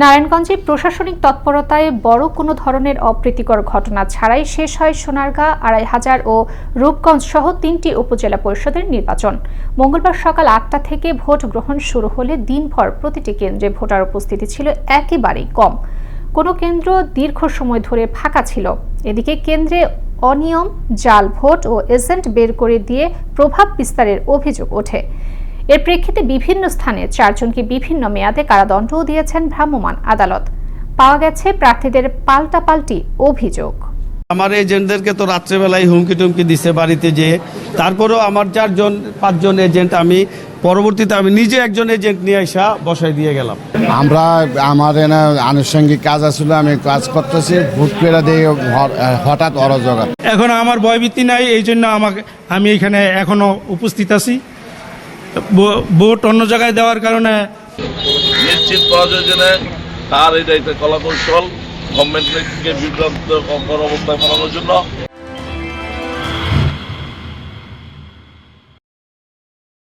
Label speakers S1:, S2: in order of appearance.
S1: নারায়ণগঞ্জে প্রশাসনিক তৎপরতায় বড় কোনো ধরনের অপ্রীতিকর ঘটনা ছাড়াই শেষ হয় সোনারগাঁ আড়াই হাজার ও রূপগঞ্জ সহ তিনটি উপজেলা পরিষদের নির্বাচন। মঙ্গলবার সকাল আটটা থেকে ভোট গ্রহণ শুরু হলে দিনভর প্রতিটি কেন্দ্রে ভোটার উপস্থিতি ছিল একেবারেই কম। কোনো কেন্দ্র দীর্ঘ সময় ধরে ফাঁকা ছিল। এদিকে কেন্দ্রে অনিয়ম, জাল ভোট ও এজেন্ট বের করে দিয়ে প্রভাব বিস্তারের অভিযোগ ওঠে। এর প্রেক্ষিতে বিভিন্ন স্থানে চারজনকে বিভিন্ন মেয়াদে কারাদণ্ডও দিয়েছেন ভ্রাম্যমাণ আদালত। পাওয়া গেছে প্রার্থীদের পাল্টাপাল্টি অভিযোগ।
S2: আমার এজেন্টদেরকে তো রাত্রেবেলায় হুমকি টুমকি দিছে বাড়িতে যেয়ে। তারপরেও আমার চারজন পাঁচজন এজেন্ট আমি পরবর্তীতে আমি নিজে একজন এজেন্ট নিয়ে আসা বসাই দিয়ে গেলাম।
S3: আমরা আমার এনে আনুষঙ্গিক কাজ আসলে আমি কাজ করতেছি ভোট পেরা দিয়ে হঠাৎ অরাজক
S4: এখন আমার ভয়ভীতি নাই এই জন্য আমাকে আমি এখানে এখনও উপস্থিত আছি। ভোট অন্য জায়গায় দেওয়ার কারণে
S5: নিশ্চিত করা যায় যে না, তার এটা একটা কলাকৌশল গভর্নমেন্টকে বিভ্রান্ত অবস্থায় ফেলানোর জন্য